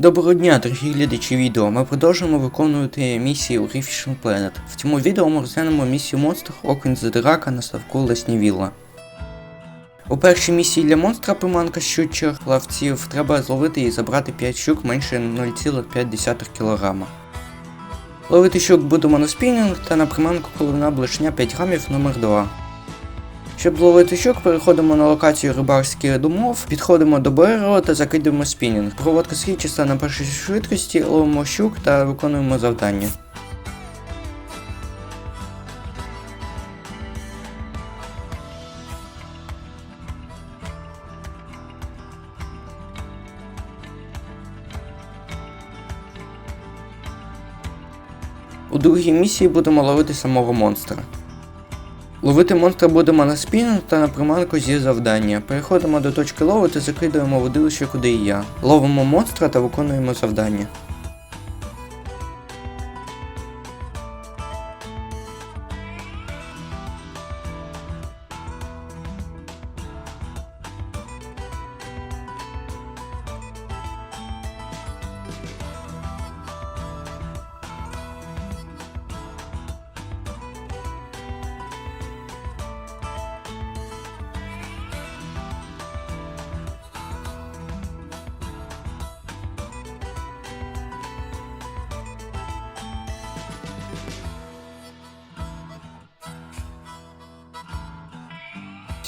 Доброго дня, дорогі глядачі відео. Ми продовжуємо виконувати місії у Fishing Planet. В цьому відео ми розглянемо місію монстр Окунь з Дирака на ставку Лесні Вілла. У першій місії для монстра приманка щучих плавців треба зловити і забрати 5 щук менше 0,5 кг. Ловити щук будемо на спінінг та на приманку коливна блишня 5 грамів номер 2 щоб зловити щук, переходимо на локацію рибарських домов, підходимо до берега та закидуємо спінінг. Проводка східчиста на першій швидкості, ловимо щук та виконуємо завдання. У другій місії будемо ловити самого монстра. Ловити монстра будемо на спінінг та на приманку зі завдання. Переходимо до точки лови та закидуємо водилище, куди і я. Ловимо монстра та виконуємо завдання.